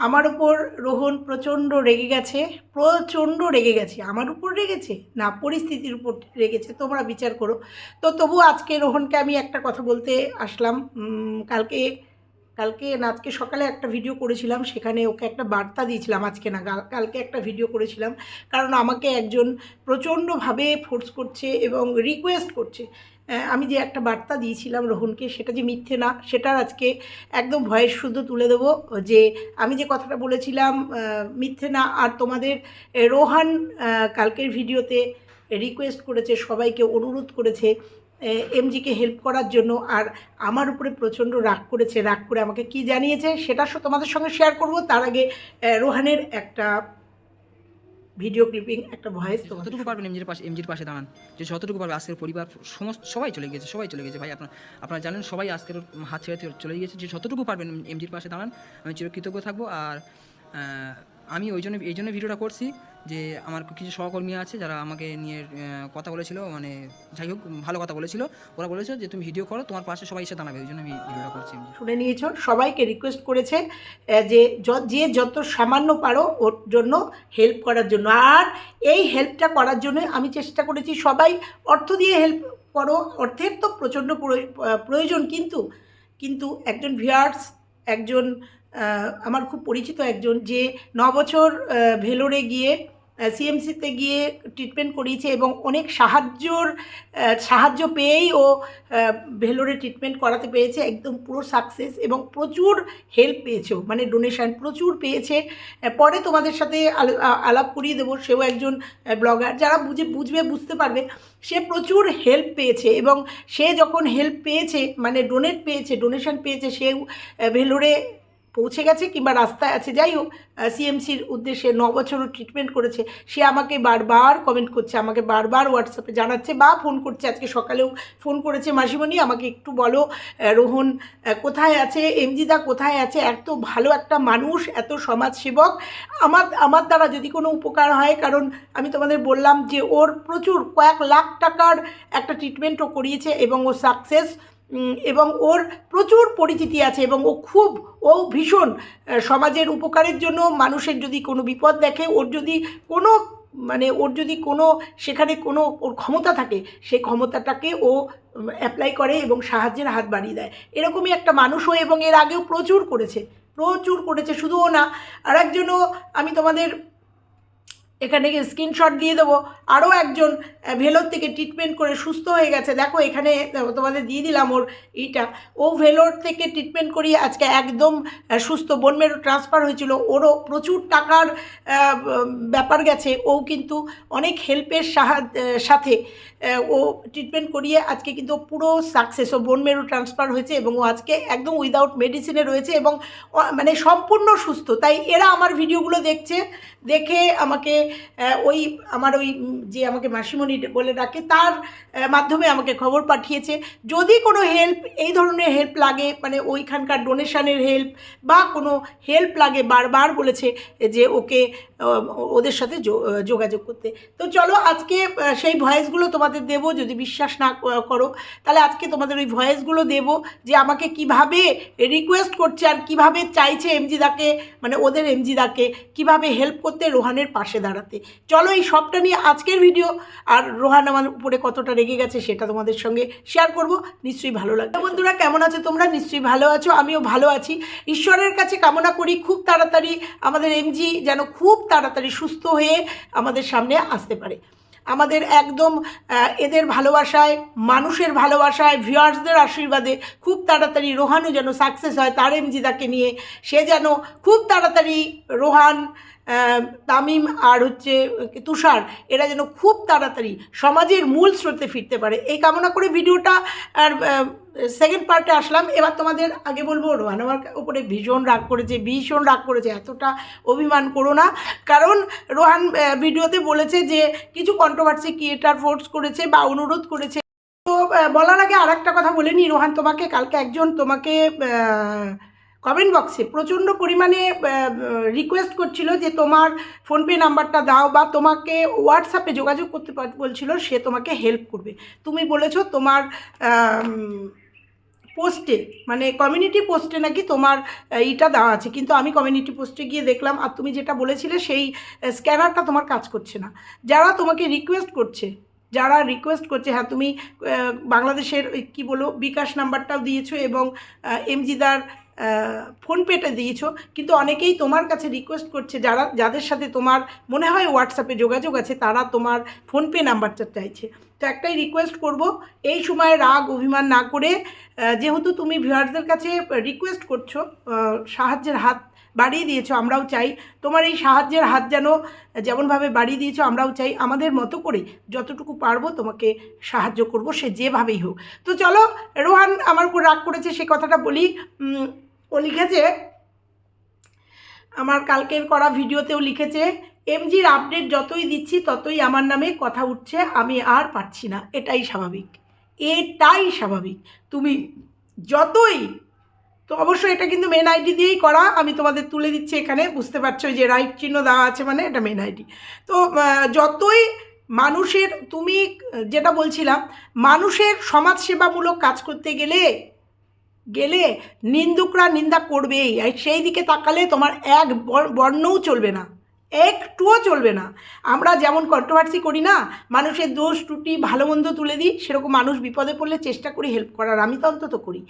আমার উপর রোহন প্রচণ্ড রেগে গেছে, প্রচণ্ড রেগে গেছে। আমার উপর রেগেছে? না, পরিস্থিতির উপর রেগেছে। তোমরা বিচার করো। তো তবু আজকে রোহনকে আমি একটা কথা বলতে আসলাম। কালকে কালকে আজকে সকালে একটা ভিডিও করেছিলাম, সেখানে ওকে একটা বার্তা দিয়েছিলাম আজকে না কালকে একটা ভিডিও করেছিলাম। কারণ আমাকে একজন প্রচণ্ডভাবে ফোর্স করছে এবং রিকোয়েস্ট করছে। আমি যে একটা বার্তা দিয়েছিলাম রোহনকে, সেটা যে মিথ্যে না, সেটার আজকে একদম ভয়েস শুদ্ধ তুলে দেবো। যে আমি যে কথাটা বলেছিলাম মিথ্যে না, আর তোমাদের রোহান কালকের ভিডিওতে রিকোয়েস্ট করেছে, সবাইকে অনুরোধ করেছে এমজিকে হেল্প করার জন্য আর আমার উপরে প্রচণ্ড রাগ করেছে রাগ করে আমাকে কি জানিয়েছে সেটা তোমাদের সঙ্গে শেয়ার করব। তার আগে রোহানের একটা ভিডিও ক্লিপিং একটা ভয়েস যতটুকু পারবেন এমজির পাশে এমজির পাশে দাঁড়ান। যে যতটুকু পারবে আজকের পরিবার সমস্ত সবাই চলে গেছে সবাই চলে গেছে ভাই আপনার আপনারা জানেন সবাই আজকের হাত ছেড়ে চলে গিয়েছে। যে যতটুকু পারবেন এমজির পাশে দাঁড়ান আমি চিরকৃতজ্ঞ থাকব। আর আমি ওই জন্য এই জন্য ভিডিওটা করছি। যে আমার কিছু সহকর্মী আছে যারা আমাকে নিয়ে কথা বলেছিল মানে যাই হোক, ভালো কথা বলেছিল। ওরা বলেছে যে তুমি ভিডিও করো, তোমার পাশে সবাই এসে দাঁড়াবে, ওই জন্য আমি ভিডিওটা করছি। শুনে নিয়েছ, সবাইকে রিকোয়েস্ট করেছে যে য- যত সামান্য পারো ওর জন্য হেল্প করার জন্য। আর এই হেল্পটা করার জন্য আমি চেষ্টা করেছি, সবাই অর্থ দিয়ে হেল্প করো, অর্থের তো প্রচণ্ড প্রয়- প্রয়োজন কিন্তু। কিন্তু একজন ভিয়ার্স একজন আমার খুব পরিচিত একজন যে ন বছর ভেলোরে গিয়ে সিএমসিতে গিয়ে ট্রিটমেন্ট করিয়েছে এবং অনেক সাহায্যর সাহায্য পেয়েই ও ভেলোরে ট্রিটমেন্ট করাতে পেরেছে। একদম পুরো সাকসেস এবং প্রচুর হেল্প পেয়েছে মানে ডোনেশন প্রচুর পেয়েছে। পরে তোমাদের সাথে আল- আলাপ করিয়ে দেবো। সেও একজন ব্লগার যারা বুঝে, বুঝবে, বুঝতে পারবে, সে প্রচুর হেল্প পেয়েছে এবং সে যখন হেল্প পেয়েছে মানে ডোনেট পেয়েছে ডোনেশন পেয়েছে, সেও ভেলোরে পৌঁছে গেছে কিংবা রাস্তায় আছে, যাই হোক সিএমসির উদ্দেশ্যে ন বছরও ট্রিটমেন্ট করেছে, সে আমাকে বারবার কমেন্ট করছে, আমাকে বারবার হোয়াটসঅ্যাপে জানাচ্ছে বা ফোন করছে, আজকে সকালেও ফোন করেছে মাসিমণি, আমাকে একটু বলো রোহন কোথায় আছে এমজিদা কোথায় আছে, এত ভালো একটা মানুষ, এত সমাজসেবক, আমার আমার দ্বারা যদি কোনো উপকার হয়, কারণ আমি তোমাদের বললাম যে ওর প্রচুর কয়েক লাখ টাকার একটা ট্রিটমেন্টও করিয়েছে এবং ও সাকসেস এবং ওর প্রচুর পরিচিতি আছে এবং ও খুব, ও ভীষণ সমাজের উপকারের জন্য মানুষের যদি কোনো বিপদ দেখে, ওর যদি কোনো মানে ওর যদি কোনো, সেখানে কোনো ওর ক্ষমতা থাকে, সেই ক্ষমতাটাকে ও অ্যাপ্লাই করে এবং সাহায্যের হাত বাড়িয়ে দেয়। এরকমই একটা মানুষও এবং এর আগেও প্রচুর করেছে প্রচুর করেছে শুধুও না আর একজনও আমি তোমাদের এখানে স্ক্রিনশট দিয়ে দেবো। আরও একজন ভেলোর থেকে ট্রিটমেন্ট করে সুস্থ হয়ে গেছে। দেখো এখানে তোমাদের দিয়ে দিলাম ওর এইটা ও ভেলোর থেকে ট্রিটমেন্ট করিয়ে আজকে একদম সুস্থ। বনমেরু ট্রান্সফার হয়েছিল। ওরও প্রচুর টাকার ব্যাপার গেছে। ও কিন্তু অনেক হেল্পের সাথে ও ট্রিটমেন্ট করিয়ে আজকে কিন্তু পুরো সাকসেস ও বোনমেরু ট্রান্সফার হয়েছে এবং ও আজকে একদম উইদাউট মেডিসিনে রয়েছে এবং মানে সম্পূর্ণ সুস্থ। তাই এরা আমার ভিডিওগুলো দেখছে। দেখে আমাকে ওই আমার ওই যে আমাকে মাসিমণি বলে ডাকে, তার মাধ্যমে আমাকে খবর পাঠিয়েছে। যদি কোনো হেল্প এই ধরনের হেল্প লাগে মানে ওইখানকার ডোনেশনের হেল্প বা কোনো হেল্প লাগে বারবার বলেছে যে ওকে ওদের সাথে যোগাযোগ করতে। তো চলো আজকে সেই ভয়েসগুলো তোমাদের দেব, যদি বিশ্বাস না করো। তাহলে আজকে তোমাদের ওই ভয়েসগুলো দেব, যে আমাকে কীভাবে রিকোয়েস্ট করছে আর কীভাবে চাইছে এমজিদাকে মানে ওদের এমজিদাকে কীভাবে হেল্প করতে রোহানের পাশে দাঁড়াতে চলো এই সবটা নিয়ে আজকের ভিডিও আর রোহান আমার উপরে কতটা রেগে গেছে সেটা তোমাদের সঙ্গে শেয়ার করব। নিশ্চয়ই ভালো লাগবে। বন্ধুরা, কেমন আছো তোমরা? নিশ্চয়ই ভালো আছো, আমিও ভালো আছি। ঈশ্বরের কাছে কামনা করি খুব তাড়াতাড়ি আমাদের এমজি যেন খুব তাড়াতাড়ি সুস্থ হয়ে আমাদের সামনে আসতে পারে। আমাদের একদম এদের ভালোবাসায়, মানুষের ভালোবাসায় ভিউয়ার্সদের আশীর্বাদে খুব তাড়াতাড়ি রোহানও যেন সাকসেস হয়, তার এমজি এমজিদাকে নিয়ে। সে যেন খুব তাড়াতাড়ি রোহান তামিম আর হচ্ছে তুষার, এরা যেন খুব তাড়াতাড়ি সমাজের মূল স্রোতে ফিরতে পারে। এই কামনা করে ভিডিওটা আর সেকেন্ড পার্টে আসলাম। এবার তোমাদের আগে বলব, রোহান আমার উপরে ভীষণ রাগ করেছে, ভীষণ রাগ করেছে, এতটা অভিমান করো না। কারণ রোহান ভিডিওতে বলেছে যে, কিছু কন্ট্রোভার্সি ক্রিয়েটার ফোর্স করেছে বা অনুরোধ করেছে। তো বলার আগে আর একটা কথা বলে নি রোহান তোমাকে, কালকে একজন তোমাকে কমেন্ট বক্সে প্রচণ্ড পরিমাণে রিকোয়েস্ট করছিল যে তোমার ফোনপে নাম্বারটা দাও বা তোমাকে হোয়াটসঅ্যাপে যোগাযোগ করতে বলছিল সে তোমাকে হেল্প করবে। তুমি বলেছ তোমার পোস্টে মানে কমিউনিটি পোস্টে নাকি তোমার এইটা দেওয়া আছে। কিন্তু আমি কমিউনিটি পোস্টে গিয়ে দেখলাম আর তুমি যেটা বলেছিলে সেই স্ক্যানারটা তোমার কাজ করছে না। যারা তোমাকে রিকোয়েস্ট করছে, যারা রিকোয়েস্ট করছে হ্যাঁ তুমি বাংলাদেশের কী বলো, বিকাশ নাম্বারটাও দিয়েছ এবং এমজিদার ফোনপেটা দিয়েছ, কিন্তু অনেকেই তোমার কাছে রিকোয়েস্ট করছে যারা, যাদের সাথে তোমার মনে হয় হোয়াটসঅ্যাপে যোগাযোগ আছে, তারা তোমার ফোনপে নাম্বারটা চাইছে। তো একটাই রিকোয়েস্ট করব, এই সময় রাগ, অভিমান না করে যেহেতু তুমি ভিউয়ার্সদের কাছে রিকোয়েস্ট করছ সাহায্যের হাত বাড়িয়ে দিয়েছ, আমরাও চাই। তোমার এই সাহায্যের হাত যেন যেমনভাবে বাড়িয়ে দিয়েছ, আমরাও চাই। আমাদের মতো করে যতটুকু পারব তোমাকে সাহায্য করব, সে যেভাবেই হোক। তো চলো, রোহান আমার উপর রাগ করেছে, সে কথাটা বলি। ও লিখেছে, আমার কালকের করা ভিডিওতেও লিখেছে, এমজির আপডেট যতই দিচ্ছি ততই আমার নামে কথা উঠছে, আমি আর পারছি না। এটাই স্বাভাবিক। এটাই স্বাভাবিক। তুমি যতই, তো অবশ্যই এটা কিন্তু মেন আইডি দিয়েই করা। আমি তোমাদের তুলে দিচ্ছি এখানে, বুঝতে পারছ যে রাইট চিহ্ন দেওয়া আছে মানে এটা মেন আইডি তো যতই মানুষের, তুমি যেটা বলছিলাম, মানুষের সমাজসেবামূলক কাজ করতে গেলে গেলে নিন্দুকরা নিন্দা করবেই। আর সেই দিকে তাকালে তোমার এক বর্ণও চলবে না। একটুও চলবে না। আমরা যেমন কন্ট্রোভার্সি করি না, মানুষের দোষ, ত্রুটি, ভালো মন্দ তুলে দিই, সেরকম মানুষ বিপদে পড়লে চেষ্টা করি হেল্প করার। আমি তো অন্তত করি।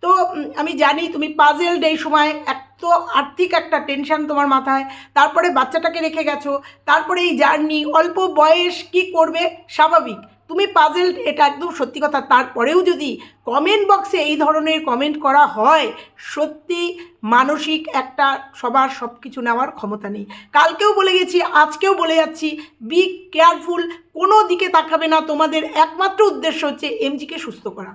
তো আমি জানি তুমি পাজেলড এই সময়, এক তো আর্থিক একটা টেনশন তোমার মাথায়, তারপরে বাচ্চাটাকে রেখে গেছো, তারপরে এই জার্নি অল্প বয়স কি করবে, স্বাভাবিক। তুমি পাজেল এটা একদম সত্যি কথা। তারপরেও যদি কমেন্ট বক্সে এই ধরনের কমেন্ট করা হয়, সত্যি মানসিক একটা সবার সব কিছু নেওয়ার ক্ষমতা নেই। কালকেও বলে গেছি, আজকেও বলে যাচ্ছি বি কেয়ারফুল কোনো দিকে তাকাবে না। তোমাদের একমাত্র উদ্দেশ্য হচ্ছে এমজিকে সুস্থ করা।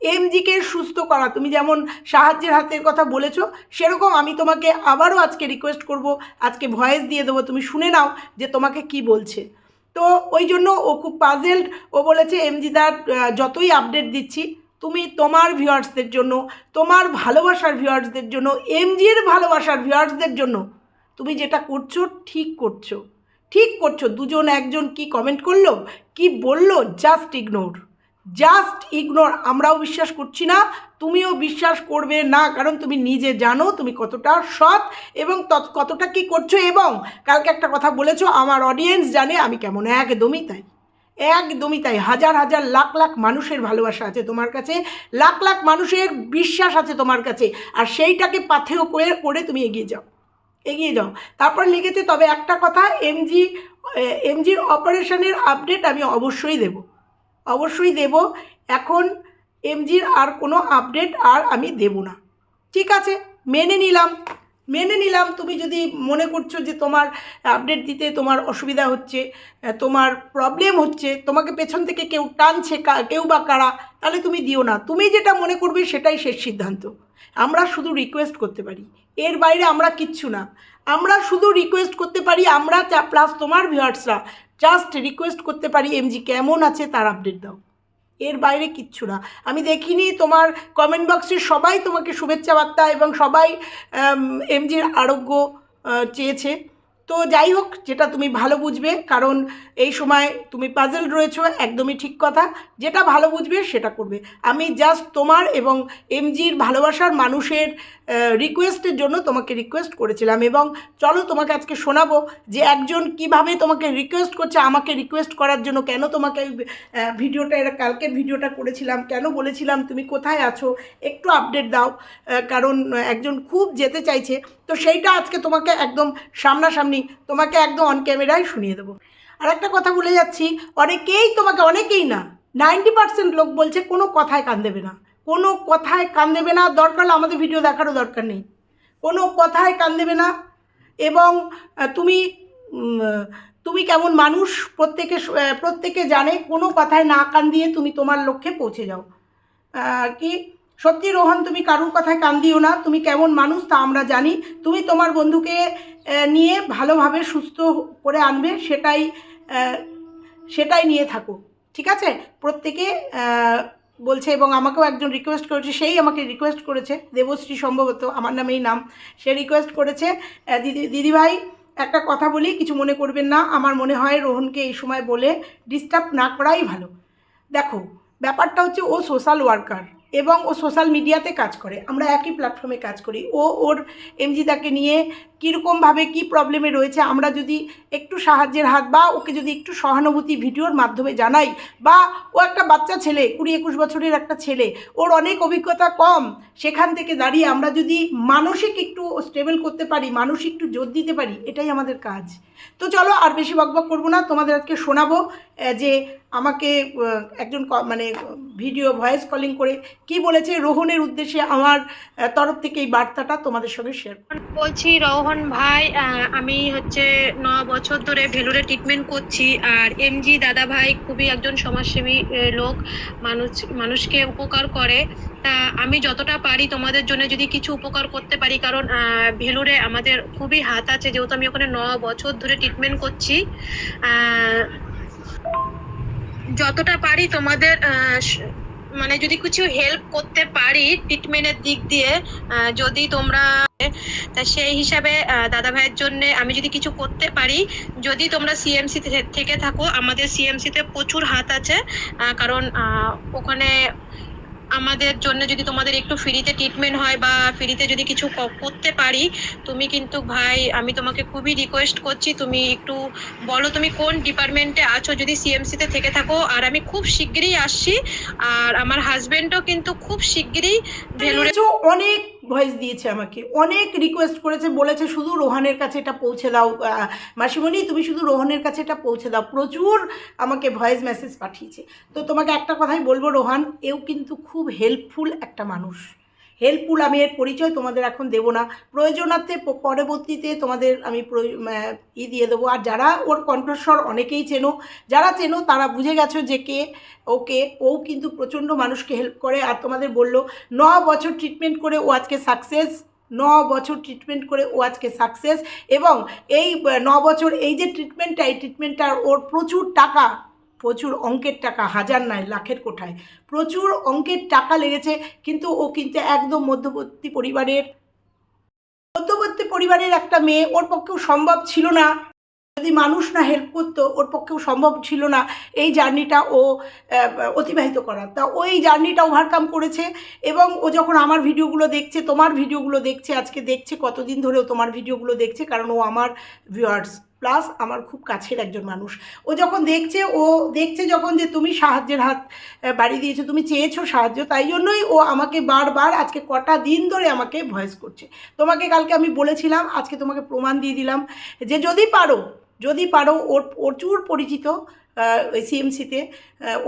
এমজিকে সুস্থ করা। তুমি যেমন সাহায্যের হাতের কথা বলেছ, সেরকম আমি তোমাকে আবারও আজকে রিকোয়েস্ট করব, আজকে ভয়েস দিয়ে দেবো। তুমি শুনে নাও যে তোমাকে কি বলছে। তো ওই জন্য ও খুব পাজেলড ও বলেছে এমজিদার যতই আপডেট দিচ্ছি, তুমি তোমার ভিউয়ার্সদের জন্য, তোমার ভালোবাসার ভিউয়ার্সদের জন্য এমজির ভালোবাসার ভিউয়ার্সদের জন্য, তুমি যেটা করছ, ঠিক করছ। ঠিক করছ। দুজন, একজন কি কমেন্ট করল, কি বলল জাস্ট ইগনোর জাস্ট ইগনোর আমরাও বিশ্বাস করছি না, তুমিও বিশ্বাস করবে না, কারণ তুমি নিজে জানো তুমি কতটা সৎ এবং কতটা কি করছ এবং কালকে একটা কথা বলেছ, আমার অডিয়েন্স জানে আমি কেমন, একদমই তাই। একদমই তাই। হাজার হাজার, লাখ লাখ মানুষের ভালোবাসা আছে তোমার কাছে, লাখ লাখ মানুষের বিশ্বাস আছে তোমার কাছে, আর সেইটাকে পাথেয় করে করে তুমি এগিয়ে যাও। এগিয়ে যাও। তারপর লিখেছে তবে একটা কথা এমজি এমজির অপারেশনের আপডেট আমি অবশ্যই দেব। অবশ্যই দেব। এখন এমজির আর কোনো আপডেট আর আমি দেব না। ঠিক আছে, মেনে নিলাম। মেনে নিলাম, তুমি যদি মনে করছ যে তোমার আপডেট দিতে তোমার অসুবিধা হচ্ছে তোমার প্রবলেম হচ্ছে, তোমাকে পেছন থেকে কেউ টানছে কেউ বা কারা, তাহলে তুমি দিও না। তুমি যেটা মনে করবে সেটাই শেষ সিদ্ধান্ত। আমরা শুধু রিকোয়েস্ট করতে পারি। এর বাইরে আমরা কিচ্ছু না। আমরা শুধু রিকোয়েস্ট করতে পারি, আমরা প্লাস তোমার ভিউয়ার্সরা জাস্ট রিকোয়েস্ট করতে পারি এমজি কেমন আছে তার আপডেট দাও। এর বাইরে কিচ্ছু না। আমি দেখিনি তোমার কমেন্ট বক্সে সবাই তোমাকে শুভেচ্ছা বার্তা এবং সবাই এমজির আরোগ্য চেয়েছে। তো যাই হোক, যেটা তুমি ভালো বুঝবে, কারণ এই সময় তুমি পাজেল রয়েছো, একদমই ঠিক কথা। যেটা ভালো বুঝবে, সেটা করবে। আমি জাস্ট তোমার এবং এমজির ভালোবাসার মানুষের রিকোয়েস্টের জন্য তোমাকে রিকোয়েস্ট করেছিলাম এবং চলো তোমাকে আজকে শোনাবো যে একজন কীভাবে তোমাকে রিকোয়েস্ট করছে আমাকে রিকোয়েস্ট করার জন্য কেন তোমাকে ওই, ভিডিওটা এর কালকের ভিডিওটা করেছিলাম কেন বলেছিলাম তুমি কোথায় আছো একটু আপডেট দাও কারণ একজন খুব যেতে চাইছে তো সেইটা আজকে তোমাকে একদম সামনাসামনি তোমাকে একদম অন ক্যামেরায় শুনিয়ে দেবো। আর একটা কথা বলে যাচ্ছি অনেকেই তোমাকে অনেকেই না নাইনটি পার্সেন্ট লোক বলছে কোনো কথায় কান দেবে না। কোনো কথায় কান দেবে না, দরকার আমাদের ভিডিও দেখারও দরকার নেই। কোনো কথায় কান দেবে না এবং তুমি তুমি কেমন মানুষ, প্রত্যেকে প্রত্যেকে জানে কোনো কথায় না কান দিয়ে তুমি তোমার লক্ষ্যে পৌঁছে যাও। কি? সত্যি রোহন, তুমি কারুর কথায় কান দিও না, তুমি কেমন মানুষ তা আমরা জানি। তুমি তোমার বন্ধুকে নিয়ে ভালোভাবে সুস্থ করে আনবে, সেটাই সেটাই নিয়ে থাকো, ঠিক আছে? প্রত্যেকে বলছে এবং আমাকেও একজন রিকোয়েস্ট করেছে, সেই আমাকে রিকোয়েস্ট করেছে, দেবশ্রী সম্ভবত, আমার নামেই নাম, সে রিকোয়েস্ট করেছে দিদি, দিদিভাই, একটা কথা বলি, কিছু মনে করবেন না, আমার মনে হয় রোহনকে এই সময় বলে ডিস্টার্ব না করাই ভালো। দেখো, ব্যাপারটা হচ্ছে ও সোশ্যাল ওয়ার্কার এবং ও সোশ্যাল মিডিয়াতে কাজ করে। আমরা একই প্ল্যাটফর্মে কাজ করি। ও ওর এমজিদাকে নিয়ে কীরকমভাবে কী প্রবলেমে রয়েছে, আমরা যদি একটু সাহায্যের হাত বা ওকে যদি একটু সহানুভূতি ভিডিওর মাধ্যমে জানাই বা ও একটা বাচ্চা ছেলে, কুড়ি একুশ বছরের একটা ছেলে, ওর অনেক অভিজ্ঞতা কম, সেখান থেকে দাঁড়িয়ে আমরা যদি মানসিক একটু স্টেবল করতে পারি, মানসিক একটু জোর দিতে পারি, এটাই আমাদের কাজ। তো চলো আর বেশি বকবক করব না, তোমাদের আজকে শোনাবো যে আমাকে একজন মানে ভিডিও ভয়েস কলিং করে কি বলেছে রোহনের উদ্দেশ্যে আমার তরফ থেকে এই বার্তাটা তোমাদের সঙ্গে শেয়ার বলছি রোহন ভাই আমি হচ্ছে ন বছর ধরে ভেলুরে ট্রিটমেন্ট করছি আর এমজি দাদা ভাই খুবই একজন সমাজসেবী লোক, মানুষ, মানুষকে উপকার করে। তা আমি যতটা পারি তোমাদের জন্য যদি কিছু উপকার করতে পারি, কারণ ভেলুরে আমাদের খুবই হাত আছে, যেহেতু আমি ওখানে ন বছর ধরে ট্রিটমেন্ট করছি। যতটা পারি তোমাদের মানে যদি কিছু হেল্প করতে পারি ট্রিটমেন্টের দিক দিয়ে যদি তোমরা, তা সেই হিসাবে দাদা ভাইয়ের জন্য আমি যদি কিছু করতে পারি, যদি তোমরা সিএমসি থেকে থাকো, আমাদের সিএমসিতে প্রচুর হাত আছে কারণ ওখানে আমাদের জন্য যদি তোমাদের একটু ফ্রিতে ট্রিটমেন্ট হয় বা ফ্রিতে যদি কিছু করতে পারি, তুমি কিন্তু ভাই, আমি তোমাকে খুবই রিকোয়েস্ট করছি, তুমি একটু বলো তুমি কোন ডিপার্টমেন্টে আছো যদি সিএমসি তে থেকে থাকো। আর আমি খুব শিগগিরই আসছি, আর আমার হাজবেন্ডও কিন্তু খুব শিগগিরই ভেলুরে অনেক ভয়েস দিয়েছে আমাকে। অনেক রিকোয়েস্ট করেছে, বলেছে শুধু রোহানের কাছে এটা পৌঁছে দাও মাসিমণি, তুমি শুধু রোহানের কাছে এটা পৌঁছে দাও। প্রচুর আমাকে ভয়েস মেসেজ পাঠিয়েছে। তো তোমাকে একটা কথাই বলব, রোহান, এও কিন্তু খুব হেল্পফুল একটা মানুষ। হেল্পফুল আমি এর পরিচয় তোমাদের এখন দেবো না। প্রয়োজনার্থে পরবর্তীতে তোমাদের আমি ই দিয়ে দেবো। আর যারা ওর কণ্ঠস্বর অনেকেই চেনো, যারা চেনো তারা বুঝে গেছো যে কে, ওকে। ও কিন্তু প্রচণ্ড মানুষকে হেল্প করে। আর তোমাদের বলল, ন বছর ট্রিটমেন্ট করে ও আজকে সাকসেস ন বছর ট্রিটমেন্ট করে ও আজকে সাকসেস এবং এই ন বছর এই যে ট্রিটমেন্টটা এই ট্রিটমেন্টটার ওর প্রচুর টাকা প্রচুর অঙ্কের টাকা, হাজার নয়, লাখের কোঠায়। প্রচুর অঙ্কের টাকা লেগেছে, কিন্তু ও কিন্তু একদম মধ্যবর্তী পরিবারের মধ্যবর্তী পরিবারের একটা মেয়ে, ওর পক্ষেও সম্ভব ছিল না। যদি মানুষ না হেল্প করতো, ওর পক্ষেও সম্ভব ছিল না এই জার্নিটা ও অতিবাহিত করা। তা ওই জার্নিটা ওভারকাম করেছে এবং ও যখন আমার ভিডিওগুলো দেখছে, তোমার ভিডিওগুলো দেখছে, আজকে দেখছে, কতদিন ধরেও তোমার ভিডিওগুলো দেখছে, কারণ ও আমার ভিউয়ার্স প্লাস আমার খুব কাছের একজন মানুষ। ও যখন দেখছে, ও দেখছে যখন যে তুমি সাহায্যের হাত বাড়ি বাড়িয়ে দিয়েছ, তুমি চেয়েছো সাহায্য, তাই জন্যই ও আমাকে বারবার আজকে কটা দিন ধরে আমাকে ভয়েস করছে। তোমাকে কালকে আমি বলেছিলাম, আজকে তোমাকে প্রমাণ দিয়ে দিলাম যে যদি পারো যদি পারো, ওর প্রচুর পরিচিত ওই সিএমসিতে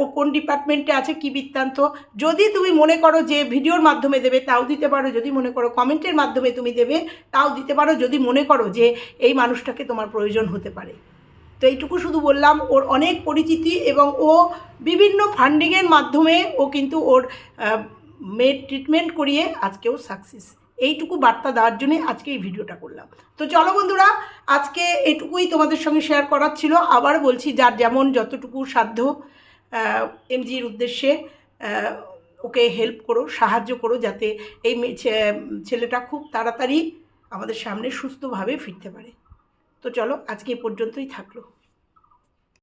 ও কোন ডিপার্টমেন্টে আছে, কি বৃত্তান্ত? যদি তুমি মনে করো যে ভিডিওর মাধ্যমে দেবে, তাও দিতে পারো। যদি মনে করো কমেন্টের মাধ্যমে তুমি দেবে, তাও দিতে পারো। যদি মনে করো যে এই মানুষটাকে তোমার প্রয়োজন হতে পারে। তো এইটুকু শুধু বললাম, ওর অনেক পরিচিতি এবং ও বিভিন্ন ফান্ডিংয়ের মাধ্যমে ও কিন্তু ওর মেড ট্রিটমেন্ট করিয়ে আজকেও সাকসেস এইটুকু বার্তা দেওয়ার জন্যে আজকে এই ভিডিওটা করলাম। তো চলো বন্ধুরা, আজকে এটুকুই তোমাদের সঙ্গে শেয়ার করার ছিল। আবার বলছি, যার যেমন যতটুকু সাধ্য এমজির উদ্দেশ্যে ওকে হেল্প করো, সাহায্য করো যাতে এই ছেলেটা খুব তাড়াতাড়ি আমাদের সামনে সুস্থভাবে ফিরতে পারে। তো চলো, আজকে পর্যন্তই থাকল।